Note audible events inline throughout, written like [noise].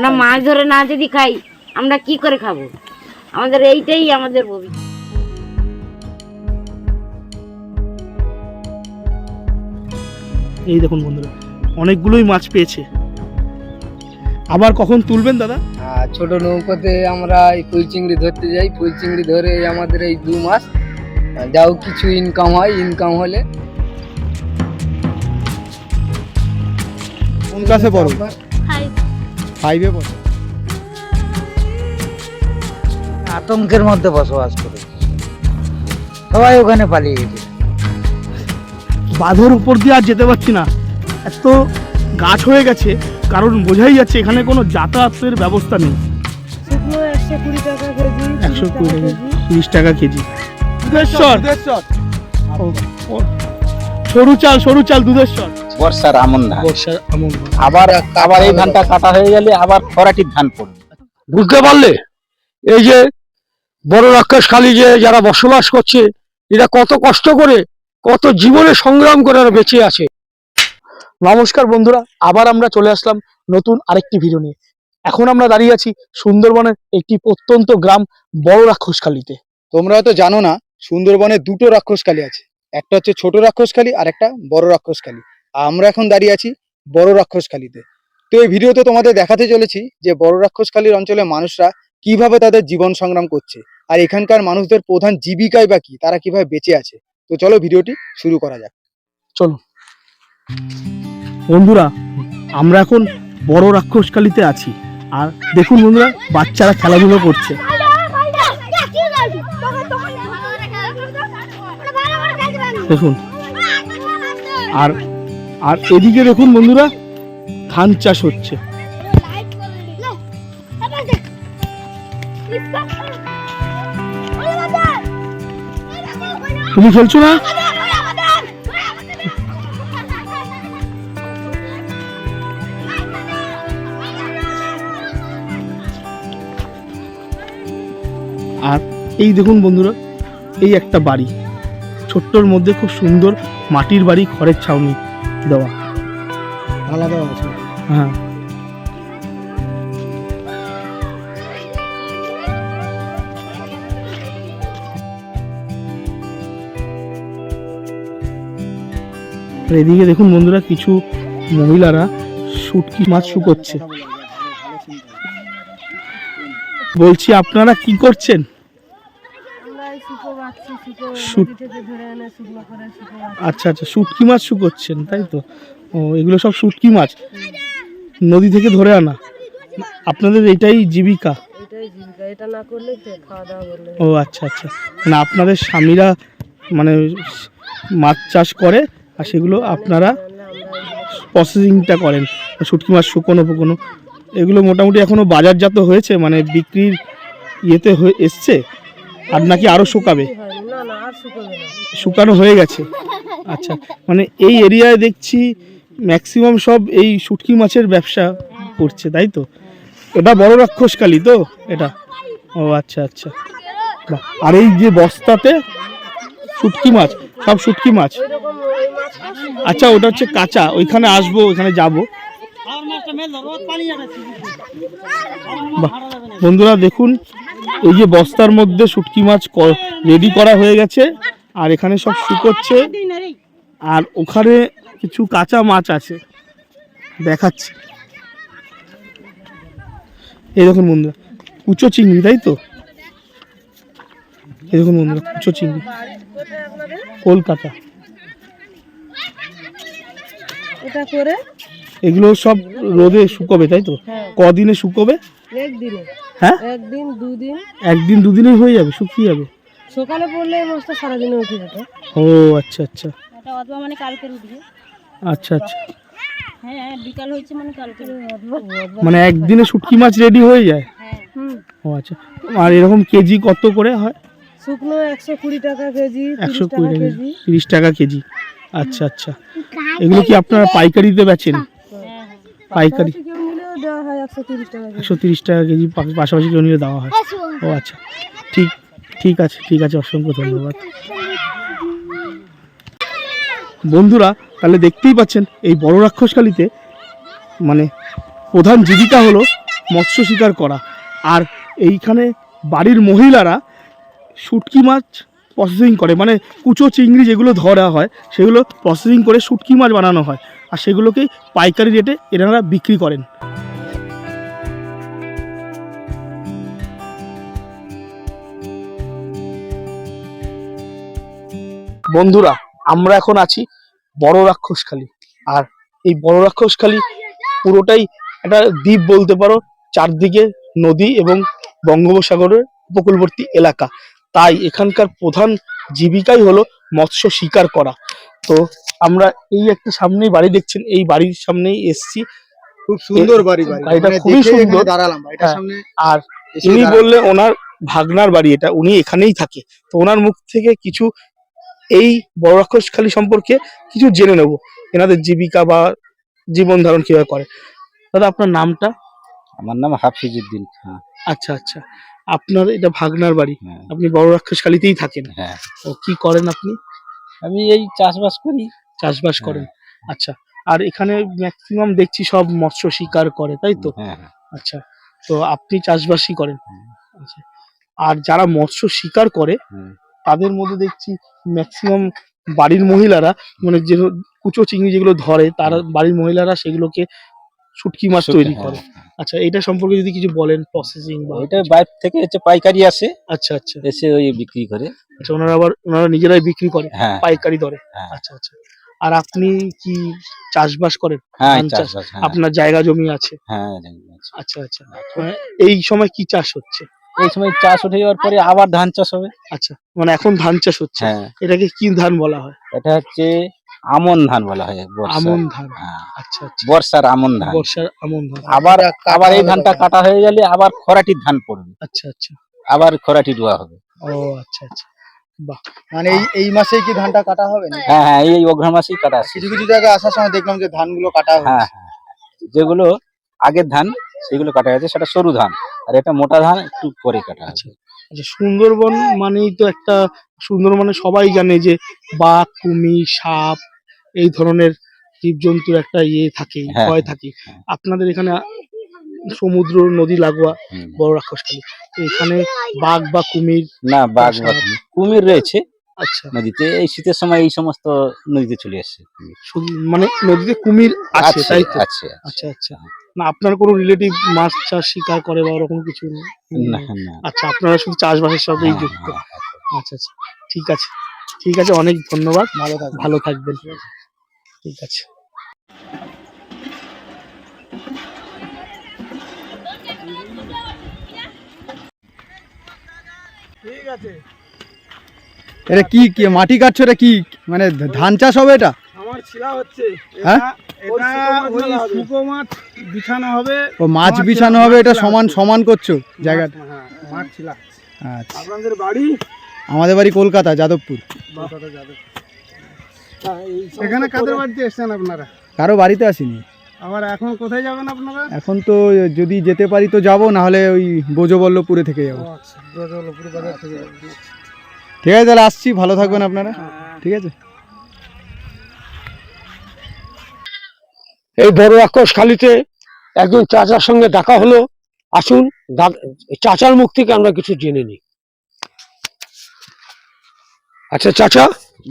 আমরা মাছ ধরে না যদি খাই আমরা কি করে খাব? আমাদের এইটাই আমাদের ভবিষ্যৎ এই দেখুন বন্ধুরা অনেকগুলোই মাছ পেয়েছে। আবার কখন তুলবেন দাদা? আর ছোট নৌকাতে আমরা এই ফুল চিংড়ি ধরতে যাই। ফুল চিংড়ি ধরে আমাদের এই দু মাস যাও কিছু ইনকাম হয় ইনকাম হলে। কোন ক্লাসে পড়ো? ফাইভে পড়ো আতঙ্কের মধ্যে বসবাস করে সবাই ওখানে পালিয়ে গেছে। বাঁধের উপর দিয়ে আর যেতে পারছি না। এত গাছ হয়ে গেছে কারণ বোঝাই যাচ্ছে এখানে কোনো যাতায়াতের ব্যবস্থা নেই। একশো কুড়ি টাকা তিরিশ টাকা কেজি। দুধেশ্বর সরু চাল সরু চাল দুধেশ্বর বর্ষার আমন ধান। বর্ষার আমন আবার আবার এই ধানটা কাটা হয়ে গেলে আবার খরাটির ধান পড়বে। বুঝতে পারলে? এই যে বড় রাক্ষসখালী যে যারা বসবাস করছে এরা কত কষ্ট করে কত জীবনে সংগ্রাম করে বেঁচে আছে। নমস্কার বন্ধুরা আবার আমরা চলে আসলাম নতুন আরেকটি ভিডিও নিয়ে। এখন আমরা দাঁড়িয়ে আছি সুন্দরবনের একটি প্রত্যন্ত গ্রাম বড় রাক্ষসখালীতে তোমরা হয়তো জানো না সুন্দরবনে দুটো রাক্ষসকালী আছে। একটা হচ্ছে ছোট রাক্ষসকালী আর একটা বড় রাক্ষসকালী আর আমরা এখন দাঁড়িয়ে আছি বড় রাক্ষসকালীতে তো এই ভিডিওতে তোমাদের দেখাতে চলেছি যে বড় রাক্ষসকালীর অঞ্চলে মানুষরা কীভাবে তাদের জীবন সংগ্রাম করছে আর এখানকার মানুষদের প্রধান জীবিকাই বা কি, তারা কীভাবে বেঁচে আছে। তো চলো ভিডিওটি শুরু করা যাক। চলো। বন্ধুরা, আমরা এখন বড় রাক্ষসকালীতে আছি। আর দেখুন বন্ধুরা, বাচ্চারা খেলাধুলো করছে। দেখুন। আর আর এদিকে দেখুন বন্ধুরা, ধান চাষ হচ্ছে। তুমি খেলছো না? আর এই দেখুন বন্ধুরা, এই একটা বাড়ি। ছোট্টর মধ্যে খুব সুন্দর মাটির বাড়ি খড়ের ছাউনি। দেওয়া। আলাদা আছে। হ্যাঁ। আর এদিকে দেখুন বন্ধুরা কিছু মহিলারা শুটকি মাছ শুকোচ্ছে। বলছি আপনারা কি করছেন? আচ্ছা আচ্ছা শুটকি মাছ শুকোচ্ছেন তাই তো? ও, এগুলো সব শুটকি মাছ। নদী থেকে ধরে আনা। আপনাদের এটাই জীবিকা? ও আচ্ছা আচ্ছা। মানে আপনাদের স্বামীরা মানে মাছ চাষ করে, আর সেগুলো আপনারা প্রসেসিংটা করেন, শুটকি মাছ শুকোনো ফুকোনো। এগুলো মোটামুটি এখনও বাজারজাত হয়েছে মানে বিক্রির ইয়েতে হয়ে এসছে, আর নাকি আরও শুকাবে? শুকানো হয়ে গেছে। আচ্ছা মানে এই এরিয়ায় দেখছি ম্যাক্সিমাম সব এই শুটকি মাছের ব্যবসা করছে তাই তো? এটা বড় রাক্ষসকালী তো এটা? ও আচ্ছা আচ্ছা। বাহ। আর এই যে বস্তাতে শুটকি মাছ সব শুটকি মাছ? আচ্ছা ওটা হচ্ছে কাঁচা ওইখানে আসব ওইখানে যাব। বাহ। বন্ধুরা দেখুন এই যে বস্তার মধ্যে শুটকি মাছ রেডি করা হয়ে গেছে আর এখানে সব শুকোচ্ছে আর ওখানে কিছু কাঁচা মাছ আছে। দেখাচ্ছি। এই দেখুন বন্ধুরা কুচো চিংড়ি তাই তো? এই দেখুন বন্ধুরা কুচো চিংড়ি। কলকাতা। এটা করে এগুলো সব রোদে শুকোবে তাই তো? হ্যাঁ। কদিনে শুকোবে? একদিনে হ্যাঁ? একদিন দুদিন। একদিন দুদিনেই হয়ে যাবে শুকিয়ে যাবে সকালে পড়লে এই মাছটা সারাদিনে উঠে যেত ও আচ্ছা আচ্ছা। এটা অথবা মানে কালকের উঠবে। আচ্ছা আচ্ছা। হ্যাঁ বিকাল হয়েছে মানে কালকে মানে একদিনে শুটকি মাছ রেডি হয়ে যায়? হুম। ও আচ্ছা। আর এরকম কেজি কত করে হয়? শুকনো একশো কুড়ি টাকা কেজি একশো কুড়ি কেজি। তিরিশ টাকা কেজি। আচ্ছা আচ্ছা। এগুলো কি আপনারা পাইকারিতে বেচেন? পাইকারি কেউ নিলেও দেওয়া হয় একশো তিরিশ টাকা কেজি। পাশাপাশি কেউ নিলে দেওয়া হয়? ও আচ্ছা। ঠিক ঠিক আছে ঠিক আছে অসংখ্য ধন্যবাদ। বন্ধুরা তাহলে দেখতেই পাচ্ছেন এই বড় রাক্ষসকালীতে মানে প্রধান জীবিকা হলো মৎস্য শিকার করা। আর এইখানে বাড়ির মহিলারা শুটকি মাছ প্রসেসিং করে মানে কুচো চিংড়ি যেগুলো ধরা হয় সেগুলো প্রসেসিং করে শুটকি মাছ বানানো হয়। আর সেগুলোকেই পাইকারি রেটে এনারা বিক্রি করেন। বন্ধুরা আমরা এখন আছি বড় রাক্ষসখালী আর এই বড় রাক্ষসখালী পুরোটাই একটা দ্বীপ বলতে পারো চারদিকে নদী এবং বঙ্গোপসাগরের উপকূলবর্তী এলাকা। তাই এখানকার প্রধান জীবিকাই হলো মৎস্য শিকার করা। তো আমরা এই একটা সামনেই বাড়ি দেখছেন এই বাড়ির সামনেই এসছি। খুব সুন্দর বাড়ি বাড়িটা মানে খুবই সুন্দর। দাঁড়ালাম হ্যাঁ। সামনে আর উনি বললে ওনার ভাগনার বাড়ি এটা উনি এখানেই থাকে। তো ওনার মুখ থেকে কিছু এই বড় রাক্ষসখালী সম্পর্কে কিছু জেনে নেব। এনাদের জীবিকা বা জীবন ধারণ কীভাবে করে। দাদা আপনার নামটা? আমার নাম হাফিজুদ্দিন খান আচ্ছা আচ্ছা। আপনার এটা ভাগনার বাড়ি। হ্যাঁ। আপনি বড় রাক্ষসখালীতেই থাকেন। হ্যাঁ। ও কি করেন আপনি? আমি এই চাষবাস করি। চাষবাস করেন। আচ্ছা আর এখানে ম্যাক্সিমাম দেখছি সব মৎস্য শিকার করে তাই তো? হ্যাঁ হ্যাঁ। আচ্ছা তো আপনি চাষবাসই করেন। আচ্ছা আর যারা মৎস্য শিকার করে হুম। তাদের মধ্যে দেখছি ম্যাক্সিমাম বাড়ির মহিলারা মানে যে কুচো চিংড়ি যেগুলো ধরে তারা বাড়ির মহিলারা সেগুলোকে শুটকি মাছ তৈরি হ্যাঁ, করে। আচ্ছা এটা সম্পর্কে যদি কিছু বলেন প্রসেসিং বা এটা বাইরে থেকে হচ্ছে পাইকারি আসে। আচ্ছা আচ্ছা। এসে ওই বিক্রি করে। আচ্ছা ওনারা আবার ওনারা নিজেরাই বিক্রি করে হ্যাঁ। পাইকারি দরে। হ্যাঁ। আচ্ছা আচ্ছা। আর আপনি কি চাষবাস করেন? হ্যাঁ হ্যাঁ। আপনার জায়গা জমি আছে? হ্যাঁ। আচ্ছা আচ্ছা। মানে এই সময় কি চাষ হচ্ছে? এই সময় চাষ উঠে যাওয়ার পরে আবার ধান চাষ হবে। আচ্ছা মানে এখন ধান চাষ হচ্ছে। হ্যাঁ। এটাকে কি ধান বলা হয়? এটা হচ্ছে আমন ধান বলা হয় বর্ষার। আমন ধান। হ্যাঁ। আচ্ছা আচ্ছা। বর্ষার আমন ধান। বর্ষার আমন ধান। আবার আবার এই ধানটা কাটা হয়ে গেলে আবার খরাটির ধান পড়বে। আচ্ছা আচ্ছা। আবার খরাটি রোয়া হবে। ও আচ্ছা আচ্ছা। মানে এই এই মাসেই কি ধানটা কাটা হবে না হ্যাঁ হ্যাঁ এই অঘ্রাণ মাসেই কাটা কিছু কিছু জায়গায় আসার সময় দেখলাম যে ধানগুলো কাটা হ্যাঁ হ্যাঁ। যেগুলো আগের ধান সেগুলো কাটা গেছে সেটা সরু ধান। আর এটা মোটা ধান একটু পরে কাটা আছে আচ্ছা সুন্দরবন মানেই তো একটা সুন্দরবনে সবাই জানে যে বাঘ কুমির সাপ এই ধরনের জীবজন্তুর একটা ইয়ে থাকে হ্যাঁ, ভয় থাকে হ্যাঁ। আপনাদের এখানে সমুদ্র নদী লাগোয়া বড় রাক্ষসখালী এখানে বাঘ বা কুমির না বাঘ আচ্ছা। বা। কুমির রয়েছে আচ্ছা। নদীতে এই শীতের সময় এই সমস্ত নদীতে চলে আসছে শুধু মানে নদীতে কুমির আছে তাই তো? আছে আচ্ছা আচ্ছা। না আপনার কোনো রিলেটিভ মাছ চাষ শিকার করে বা ওরকম কিছু নেই? না না আচ্ছা আপনারা শুধু চাষবাসের সাথেই হ্যাঁ, যুক্ত। হ্যাঁ, আচ্ছা আচ্ছা। ঠিক আছে। ঠিক আছে অনেক ধন্যবাদ। ভালো থাকবে ভালো থাকবেন। ঠিক আছে। ঠিক আছে। এটা কি কি মাটি কাটছো এটা কি? মানে ধান চাষ হবে এটা? আমার ছিলা হচ্ছে। হ্যাঁ? এটা ওই শুকো মাছ বিছানো হবে। ও মাছ বিছানো হবে এটা সমান সমান করছ জায়গাটা হ্যাঁ মাছ ছিলা আচ্ছা। আপনাদের বাড়ি? আমাদের বাড়ি কলকাতা যাদবপুর। এখানে কাদের বাড়িতে এসছেন আপনারা? কারও বাড়িতে আসিনি। আবার এখন কোথায় যাবেন আপনারা? এখন তো যদি যেতে পারি তো যাব না হলে ওই বোজবল্লপুরে থেকে যাব। আচ্ছা ব্রজলপুর বাজার থেকে ঠিক আছে তাহলে আসছি। ভালো থাকবেন আপনারা। ঠিক আছে? এই বড় রাক্ষস খালিতে একজন চাচার সঙ্গে দেখা হলো। আসুন চাচার মুখ থেকে আমরা কিছু জেনে নিই। আচ্ছা চাচা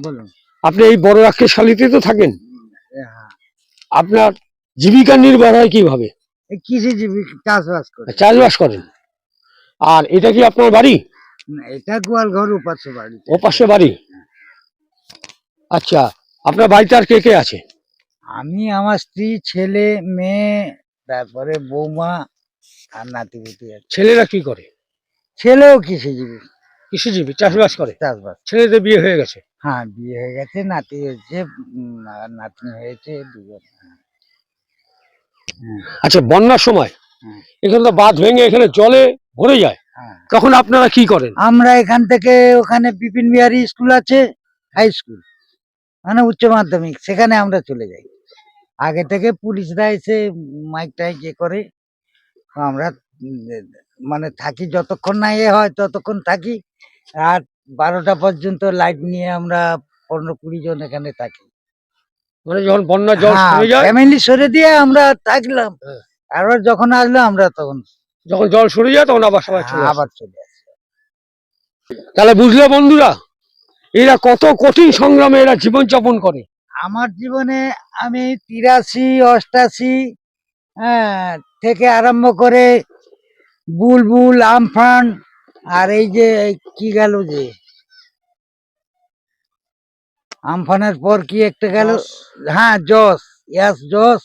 বলুন। আপনি এই বড় রাক্ষস খালিতে তো থাকেন। আপনার জীবিকা নির্ভর হয় কীভাবে? কৃষি জীবিকা চাষবাস করে। চাষবাস করেন। আর এটা কি আপনার বাড়ি? এটা গোয়াল ঘর উপাস্য বাড়ি। ও পাশে বাড়ি? আচ্ছা আপনার বাড়িতে আর কে কে আছে? আমি আমার স্ত্রী ছেলে মেয়ে তারপরে বৌমা আর নাতিপুতি আছে। ছেলেরা কি করে? ছেলেও কৃষিজীবী। কৃষিজীবী চাষবাস করে? চাষবাস। ছেলেদের বিয়ে হয়ে গেছে? হ্যাঁ বিয়ে হয়ে গেছে নাতি হয়েছে নাতনি হয়েছে দুজন। আচ্ছা বন্যার সময় হুম। এখানে তো বাঁধ ভেঙে এখানে জলে ভরে যায়। হ্যাঁ তখন আপনারা কি করেন? আমরা এখান থেকে ওখানে বিপিন বিহারী স্কুল আছে হাই স্কুল মানে উচ্চ মাধ্যমিক সেখানে আমরা চলে যাই। আগে থেকে পুলিশরা এসে মাইক টাইক ইয়ে করে আমরা মানে থাকি যতক্ষণ না এ হয় ততক্ষণ থাকি আর বারোটা পর্যন্ত লাইট নিয়ে আমরা পনেরো কুড়ি জন এখানে থাকি। মানে যখন বন্যা জল হ্যাঁ, ফ্যামিলি সরে দিয়ে আমরা থাকলাম। হ্যাঁ। আর যখন আসলো আমরা তখন যখন জল সরে যায় তখন আবার সবাই চলে আবার চলে আসি। তাহলে বুঝলে বন্ধুরা এরা কত কঠিন সংগ্রামে এরা জীবন যাপন করে। আমার জীবনে আমি তিরাশি অষ্টাশি হ্যাঁ থেকে আরম্ভ করে বুলবুল আমফান আর এই যে কি গেল যে? আমফানের পর কি একটা গেল? হ্যাঁ জস ইয়াস জস।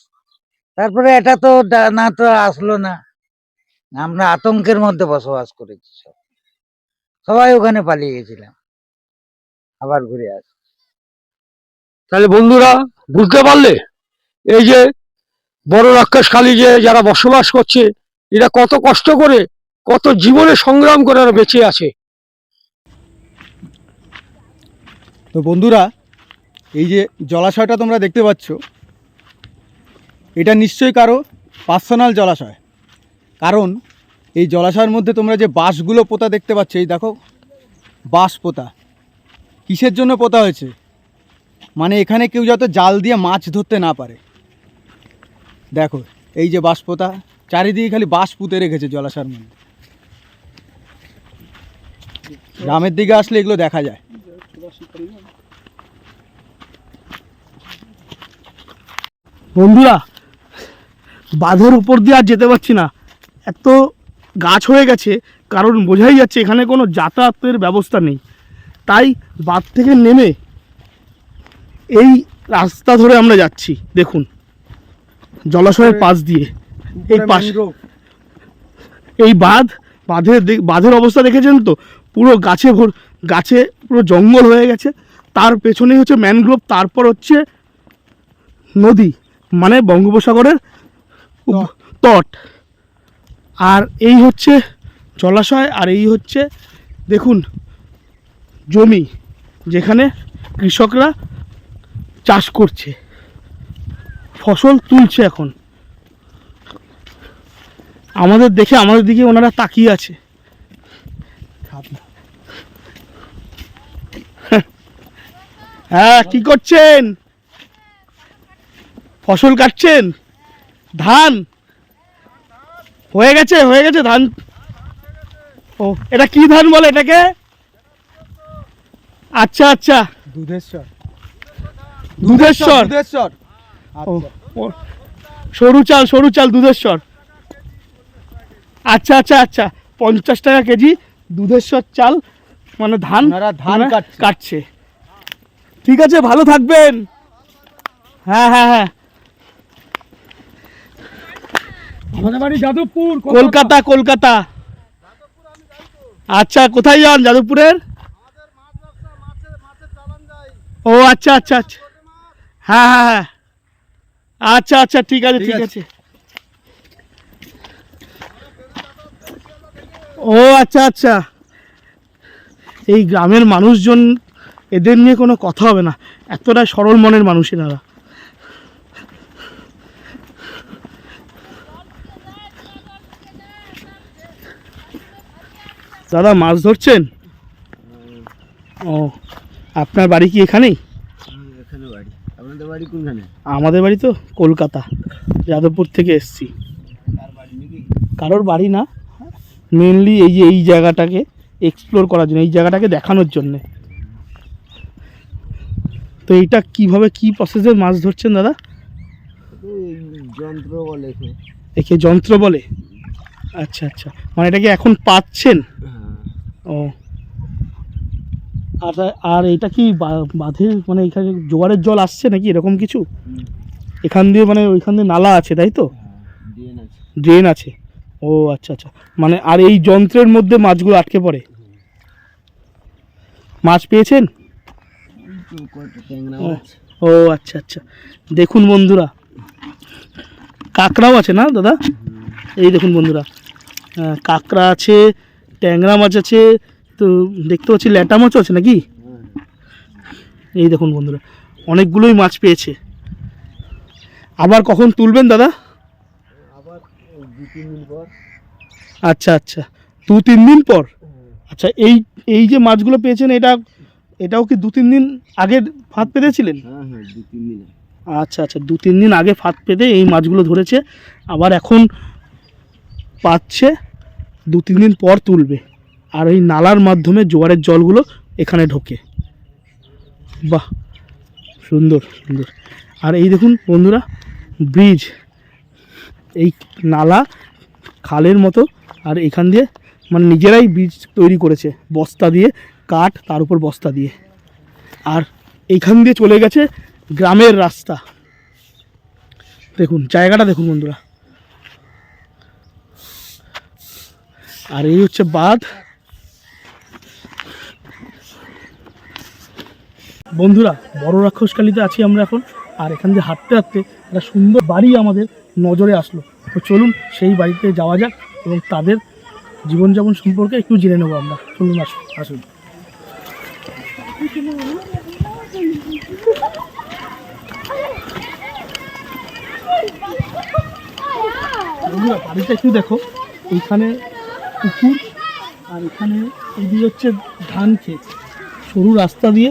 তারপরে এটা তো না তো আসলো না। আমরা আতঙ্কের মধ্যে বসবাস করেছি সব। সবাই ওখানে পালিয়ে গেছিলাম। আবার ঘুরে আস। তাহলে বন্ধুরা বুঝতে পারলে? এই যে বড় রাক্ষসখালী যে যারা বসবাস করছে এরা কত কষ্ট করে কত জীবনে সংগ্রাম করে আর বেঁচে আছে। তো বন্ধুরা এই যে জলাশয়টা তোমরা দেখতে পাচ্ছ এটা নিশ্চয়ই কারও পার্সোনাল জলাশয়। কারণ এই জলাশয়ের মধ্যে তোমরা যে বাঁশগুলো পোতা দেখতে পাচ্ছ, এই দেখো, বাঁশ পোতা। কিসের জন্য পোতা হয়েছে? মানে এখানে কেউ যাতে জাল দিয়ে মাছ ধরতে না পারে। দেখো, এই যে বাঁশ পোতা, চারিদিকে খালি বাঁশ পুঁতে রেখেছে জলাশয়ের মধ্যে। গ্রামের দিকে আসলে এগুলো দেখা যায়। বন্ধুরা, বাঁধের উপর দিয়ে আর যেতে পারছি না। এত গাছ হয়ে গেছে কারণ বোঝাই যাচ্ছে এখানে কোনো যাতায়াতের ব্যবস্থা নেই। তাই বাঁধ থেকে নেমে এই রাস্তা ধরে আমরা যাচ্ছি দেখুন। জলাশয়ের পাশ দিয়ে এই পাশ। এই বাঁধ বাঁধের বাঁধের অবস্থা দেখেছেন তো? পুরো গাছে ভর গাছে পুরো জঙ্গল হয়ে গেছে। তার পেছনেই হচ্ছে ম্যানগ্রোভ তারপর হচ্ছে নদী মানে বঙ্গোপসাগরের তট। আর এই হচ্ছে জলাশয়, আর এই হচ্ছে, দেখুন, জমি যেখানে কৃষকরা চাষ করছে। ফসল তুলছে এখন। আমাদের দেখে আমাদের দিকে ওনারা তাকিয়ে আছে। হ্যাঁ কি করছেন? ফসল কাটছেন? ধান? হয়ে গেছে হয়ে গেছে ধান। ও এটা কি ধান বলে এটাকে? আচ্ছা আচ্ছা। দুধেশ্বর। দুধেশ্বর। দুধেশ্বর। সরু চাল সরু চাল দুধেশ্বর। আচ্ছা আচ্ছা আচ্ছা। পঞ্চাশ টাকা কেজি দুধেশ্বর চাল মানে ধান ধান কাটছে। কাটছে। ঠিক আছে ভালো থাকবেন। হ্যাঁ হ্যাঁ হ্যাঁ। আমাদের বাড়ি যাদবপুর কলকাতা। কলকাতা আচ্ছা কোথায় যান যাদবপুরের? ও আচ্ছা আচ্ছা আচ্ছা। হ্যাঁ হ্যাঁ হ্যাঁ। আচ্ছা আচ্ছা ঠিক আছে ঠিক। আছে। ও আচ্ছা আচ্ছা। এই গ্রামের মানুষজন এদের নিয়ে কোনো কথা হবে না। এতটা সরল মনের মানুষ এনারা। দাদা মাছ ধরছেন? ও আপনার বাড়ি কি এখানেই? আমাদের বাড়ি। তো কলকাতা যাদবপুর থেকে এসছি। কারোর বাড়ি না মেনলি এই যে এই জায়গাটাকে এক্সপ্লোর করার জন্য এই জায়গাটাকে দেখানোর জন্যে। তো এইটা কীভাবে কি প্রসেসে মাছ ধরছেন দাদা? যন্ত্র বলে একে। যন্ত্র বলে? আচ্ছা আচ্ছা। মানে এটাকে এখন পাচ্ছেন? ও। আর আর এটা কি বাঁধের মানে এখানে জোয়ারের জল আসছে নাকি এরকম কিছু? এখান দিয়ে মানে ওইখান দিয়ে নালা আছে তাই তো? ড্রেন আছে। ও আচ্ছা আচ্ছা। মানে আর এই যন্ত্রের মধ্যে মাছগুলো আটকে পড়ে? মাছ পেয়েছেন? ও, আচ্ছা আচ্ছা। দেখুন বন্ধুরা। কাঁকড়াও আছে না দাদা? এই দেখুন বন্ধুরা। কাঁকড়া আছে ট্যাংরা মাছ আছে তো দেখতে পাচ্ছি ল্যাটা মাছও আছে নাকি? এই দেখুন বন্ধুরা অনেকগুলোই মাছ পেয়েছে। আবার কখন তুলবেন দাদা? আচ্ছা আচ্ছা দু তিন দিন পর? আচ্ছা এই এই যে মাছগুলো পেয়েছেন এটা এটাও কি দু তিন দিন আগে ফাঁদ পেতেছিলেন? আচ্ছা আচ্ছা দু তিন দিন আগে ফাঁদ পেতে এই মাছগুলো ধরেছে আবার এখন পাচ্ছে। দু তিন দিন পর তুলবে। আর এই নালার মাধ্যমে জোয়ারের জলগুলো এখানে ঢোকে। বাহ, সুন্দর সুন্দর। আর এই দেখুন বন্ধুরা, ব্রিজ। এই নালা খালের মতো, আর এখান দিয়ে মানে নিজেরাই ব্রিজ তৈরি করেছে, বস্তা দিয়ে, কাঠ, তার উপর বস্তা দিয়ে। আর এইখান দিয়ে চলে গেছে গ্রামের রাস্তা। দেখুন, জায়গাটা দেখুন বন্ধুরা। আর এই হচ্ছে বাঁধ। বন্ধুরা, বড় রাক্ষসকালিতে আছি আমরা এখন, আর এখান দিয়ে হাঁটতে হাঁটতে একটা সুন্দর বাড়ি আমাদের নজরে আসলো। তো চলুন সেই বাড়িতে যাওয়া যাক এবং তাদের জীবনযাপন সম্পর্কে একটু জেনে নেব আমরা। চলুন, আসুন আসুন। বন্ধুরা, বাড়িটা একটু দেখো। এইখানে পুকুর আর এখানে এদিকে হচ্ছে ধান ক্ষেত সরু রাস্তা দিয়ে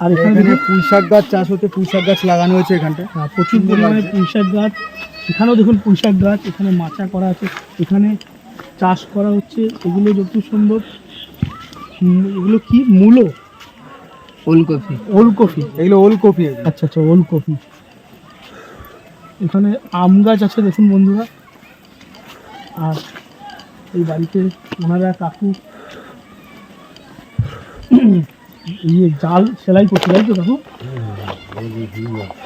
আর এখানে পুঁই শাক গাছ চাষ হতে পুঁই শাক গাছ লাগানো হয়েছে এখানটা হ্যাঁ, প্রচুর পরিমাণে পুঁইশাক গাছ এখানেও দেখুন পুঁইশাক গাছ এখানে মাচা করা আছে এখানে চাষ করা হচ্ছে এগুলো যত সুন্দর এগুলো কি? মূলো? ওলকপি। ওলকপি। এগুলো ওলকপি আচ্ছা আচ্ছা ওলকপি। এখানে আম গাছ আছে দেখুন বন্ধুরা। আর এই বাড়িতে ওনারা কাকু ইয়ে জাল সেলাই করছে তাই তো কাকু?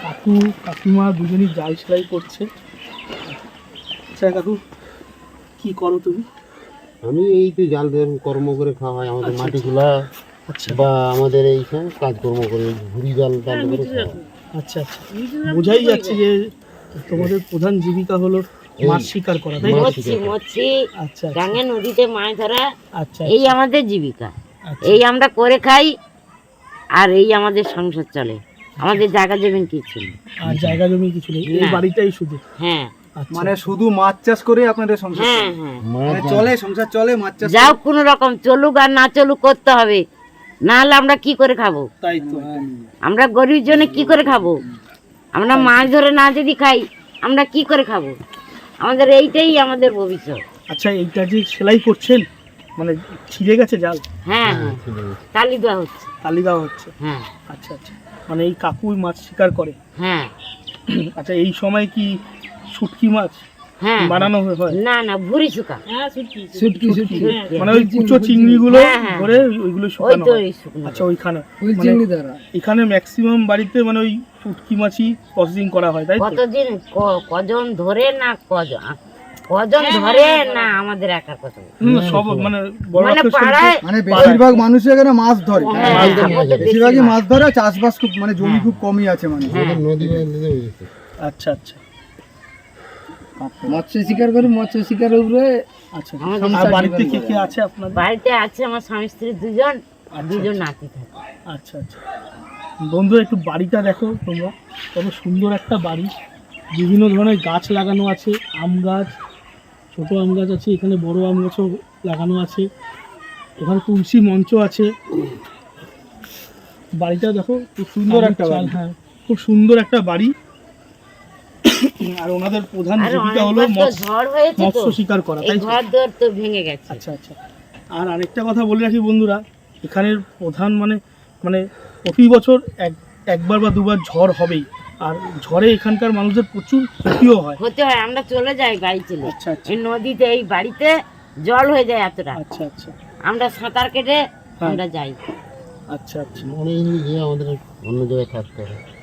কাকু কাকিমা দুজনই জাল সেলাই করছে। আচ্ছা কাকু কি করো তুমি? আমি এই তো জাল দিয়ে কর্ম করে খাওয়া হয় আমাদের মাটি খোলা আচ্ছা। বা আমাদের এইখানে কাজকর্ম করে ঘুরি জাল জাল করে খাওয়া আচ্ছা আচ্ছা। বোঝাই যাচ্ছে যে তোমাদের প্রধান জীবিকা হলো মাছ শিকার করা তাই মচ্ছি মচ্ছি আচ্ছা আচ্ছা। নদীতে মাছ ধরা আচ্ছা এই আমাদের জীবিকা। আচ্ছা। এই আমরা করে খাই আর এই আমাদের সংসার চলে। আমাদের জায়গা জমিন কিছু নেই। আর জায়গা জমি কিছু নেই এই বাড়িটাই শুধু। হ্যাঁ। আচ্ছা। মানে শুধু মাছ চাষ করে আপনাদের সংসার হ্যাঁ চলে? হ্যাঁ। মানে চলে সংসার চলে মাছ চাষ যাও কোনো রকম চলুক আর না চলুক করতে হবে। না হলে আমরা কি করে খাব? তাই তো। আমরা গরিব জনে কি করে খাব? আমরা মাছ ধরে না যদি খাই আমরা কি করে খাব? আমাদের এইটাই আমাদের ভবিষ্যৎ। আচ্ছা এইটা যে সেলাই করছেন মানে ছিঁড়ে গেছে জাল? হ্যাঁ হ্যাঁ তালি দেওয়া হচ্ছে। তালি দেওয়া হচ্ছে? হ্যাঁ। আচ্ছা আচ্ছা। মানে এই কাকুই মাছ শিকার করে? হ্যাঁ। আচ্ছা এই সময় কি শুটকি মাছ হ্যাঁ। বানানো হয় না না ভুরি শুকা শুটকি শুটকি। মানে ওই কুচো চিংড়িগুলো হ্যাঁ, হ্যাঁ। ধরে ওইগুলো ওই শুকানো হয়। আচ্ছা ওইখানে। ফুল মানে চিংড়ি দ্বারা এখানে ম্যাক্সিমাম বাড়িতে মানে ওই শুটকি মাছই প্রসেসিং করা হয় তাই কতদিন কজন ধরে না কজন কজন ধরে না আমাদের একা কথা? সব মানে বড় মানে পাড়ায় মানে বেশিরভাগ মানুষই এখানে মাছ ধরে। হ্যাঁ, মাছ ধরে। বেশিরভাগই মাছ। মাছ ধরে চাষবাস খুব মানে জমি খুব কমই আছে মানে হ্যাঁ। নদী বাঁধলে হয়েছে। আচ্ছা আচ্ছা। মৎস্য শিকার করে মৎস্য শিকারের উপরে আচ্ছা আর বাড়িতে কে কে আছে আপনাদের? বাড়িতে আছে আমার স্বামী স্ত্রী দুজন আর দুজন নাতি থাকে। আচ্ছা আচ্ছা। বন্ধুরা একটু বাড়িটা দেখো তোমরা। কত সুন্দর একটা বাড়ি। বিভিন্ন ধরনের গাছ লাগানো আছে আম গাছ ছোট আম গাছ আছে এখানে বড় আম গাছও লাগানো আছে। এখানে তুলসী মঞ্চ আছে। বাড়িটা দেখো খুব সুন্দর একটা বাড়ি। হ্যাঁ। খুব সুন্দর একটা বাড়ি। [coughs] আর ওনাদের প্রধান জীবিকা হলো মৎস্য শিকার করা তাই ঘর দর তো ভেঙে গেছে। আচ্ছা আচ্ছা। আর আরেকটা কথা বলে রাখি বন্ধুরা এখানের প্রধান মানে মানে প্রতি বছর এক একবার বা দুবার ঝড় হবেই। আর ঝড়ে এখানকার মানুষদের প্রচুর ক্ষতিও হয়। হতে হয় আমরা চলে যাই বাড়ি চলে। আচ্ছা আচ্ছা। এই নদীতে এই বাড়িতে জল হয়ে যায় এতটা। আচ্ছা আচ্ছা। আমরা সাঁতার কেটে হ্যাঁ। আমরা যাই। আচ্ছা আচ্ছা। দিন আমাদের অন্য জায়গায় থাকতে হয়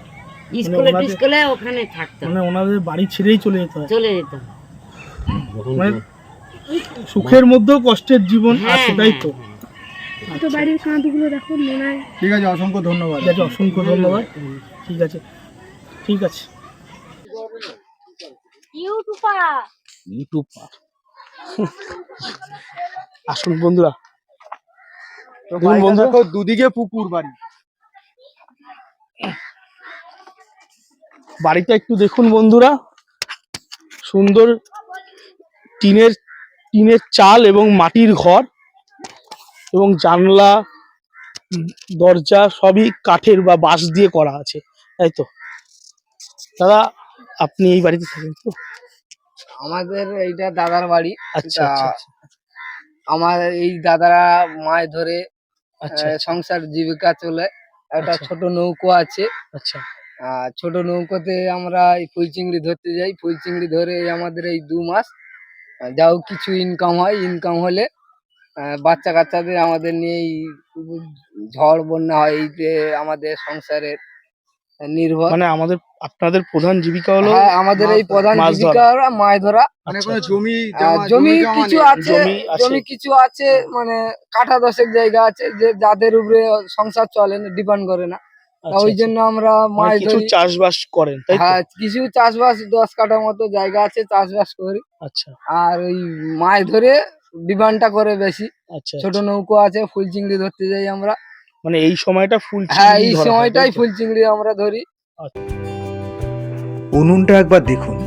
স্কুলে ওনাদের- টিস্কুলে ওখানে থাকতো। মানে ওনাদের বাড়ি ছেড়েই চলে যেতে হয়। চলে যেতাম মানে সুখের মধ্যেও কষ্টের জীবন হ্যাঁ, আছে তো। তো বাড়ির কাঁধগুলো দেখো নোনায় ঠিক আছে অসংখ্য ধন্যবাদ। ঠিক আছে অসংখ্য ধন্যবাদ। ঠিক আছে ঠিক আছে। ইউটিউব আসুন বন্ধুরা। দুদিকে পুকুর বাড়ি। বাড়িটা একটু দেখুন বন্ধুরা। সুন্দর টিনের টিনের চাল এবং মাটির ঘর এবং জানলা দরজা সবই কাঠের বা বাঁশ দিয়ে করা আছে তাই তো? দাদা আপনি এই বাড়িতে থাকেন তো? আমাদের এইটা দাদার বাড়ি। আচ্ছা আচ্ছা আচ্ছা, আমার এই দাদারা মাছ ধরে আচ্ছা। সংসার জীবিকা চলে। একটা। ছোট নৌকো আছে। আচ্ছা। আর ছোট নৌকোতে আমরা এই ফুল চিংড়ি ধরতে যাই। ফুল চিংড়ি ধরে আমাদের এই দু মাস যাও কিছু ইনকাম হয়। ইনকাম হলে আহ, বাচ্চা কাচ্চাদের আমাদের নিয়ে এই ঝড় বন্যা হয়। এই যে আমাদের সংসারের নির্ভর। মানে আমাদের আপনাদের প্রধান জীবিকা হলো হ্যাঁ আমাদের এই প্রধান জীবিকা হলো মাছ ধরা। মানে আচ্ছা, কোনো। জমি জমি কিছু আছে জমি কিছু আছে মানে কাঠা দশেক জায়গা আছে যে যাদের উপরে সংসার চলে না ডিপেন্ড করে না। ওই আচ্ছা। জন্য আমরা মানে মাছ কিছু ধরি। চাষবাস করেন তাই হ্যাঁ কিছু চাষবাস দশ কাঠার মতো জায়গা আছে চাষবাস করি। আচ্ছা। আর ওই মাছ ধরে ডিমান্ডটা করে বেশি। আচ্ছা ছোট আচ্ছা। নৌকো আছে ফুল চিংড়ি ধরতে যাই আমরা। মানে এই সময়টা ফুল হ্যাঁ এই সময়টাই ফুল চিংড়ি আমরা ধরি। উনুনটা একবার দেখুন।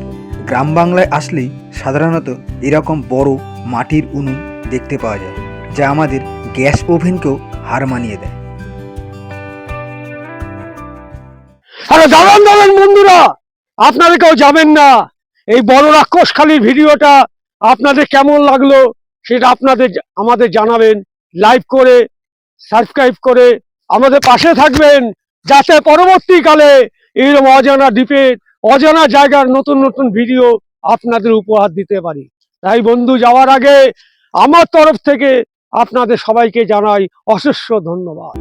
গ্রাম বাংলায় আসলেই সাধারণত এরকম বড় মাটির উনুন দেখতে পাওয়া যায় যা আমাদের গ্যাস ওভেনকেও হার মানিয়ে দেয়। আরে দাঁড়ান দাঁড়ান বন্ধুরা, আপনারা কেউ যাবেন না। এই বড় রাক্ষসখালির ভিডিওটা আপনাদের কেমন লাগল সেটা আপনাদের আমাদের জানাবেন। লাইভ করে, সাবস্ক্রাইব করে আমাদের পাশে থাকবেন যাতে পরবর্তীকালে এরকম অজানা দ্বীপের অজানা জায়গার নতুন নতুন ভিডিও আপনাদের উপহার দিতে পারি। তাই বন্ধু, যাওয়ার আগে আমার তরফ থেকে আপনাদের সবাইকে জানাই অশেষ ধন্যবাদ।